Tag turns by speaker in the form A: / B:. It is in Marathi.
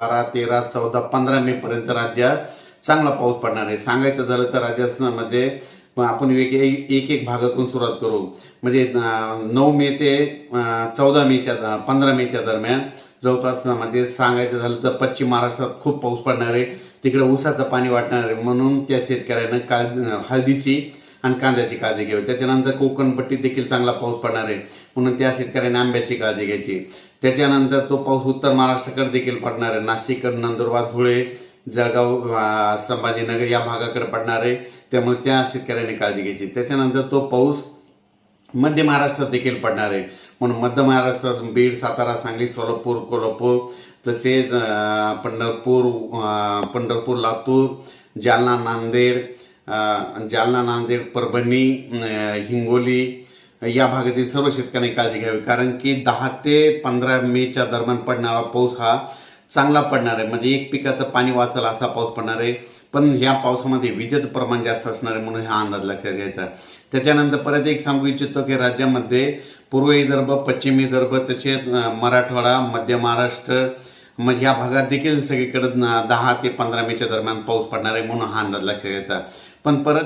A: बारा तेरा चौदा पंधरा मे पर्यंत राज्यात चांगला पाऊस पडणार आहे. सांगायचं झालं तर राजस्थानमध्ये आपण एक एक एक भागातून सुरुवात करू. म्हणजे नऊ मे ते चौदा मेच्या पंधरा मेच्या दरम्यान जवळपास म्हणजे सांगायचं झालं तर पश्चिम महाराष्ट्रात खूप पाऊस पडणार आहे. तिकडे ऊसाचं पाणी वाटणार आहे. म्हणून त्या शेतकऱ्यानं काळजी हळदीची आणि कांद्याची काळजी घ्यावी. त्याच्यानंतर कोकणपट्टीत देखील चांगला पाऊस पडणार आहे. म्हणून त्या शेतकऱ्याने आंब्याची काळजी घ्यायची. त्याच्यानंतर तो पाऊस उत्तर महाराष्ट्राकडे देखील पडणार आहे. नाशिककडे नंदुरबार धुळे जळगाव संभाजीनगर या भागाकडे पडणार आहे. त्यामुळे त्या शेतकऱ्यांनी काळजी घ्यायची. त्याच्यानंतर तो पाऊस मध्य महाराष्ट्रात देखील पडणार आहे. म्हणून मध्य महाराष्ट्रात बीड सातारा सांगली सोलापूर कोल्हापूर तसेच पंढरपूर पंढरपूर लातूर जालना नांदेड जालना नांदेड परभणी हिंगोली या भागातील सर्व शेतकऱ्यांनी काळजी घ्यावी. कारण की दहा ते पंधरा मेच्या दरम्यान पडणारा पाऊस हा चांगला पडणार आहे. म्हणजे एक पिकाचं पाणी वाचल असा पाऊस पडणार आहे. पण या पावसामध्ये विजेचं प्रमाण जास्त असणार आहे म्हणून हा अंदाज लक्षात घ्यायचा त्याच्यानंतर परत एक सांगू इच्छितो की राज्यामध्ये पूर्व विदर्भ पश्चिम विदर्भ तसेच मराठवाडा मध्य महाराष्ट्र मग या भागात देखील सगळीकडे दहा ते पंधरा मेच्या दरम्यान पाऊस पडणार आहे म्हणून हा अंदाज लक्षात घ्यायचा पण परत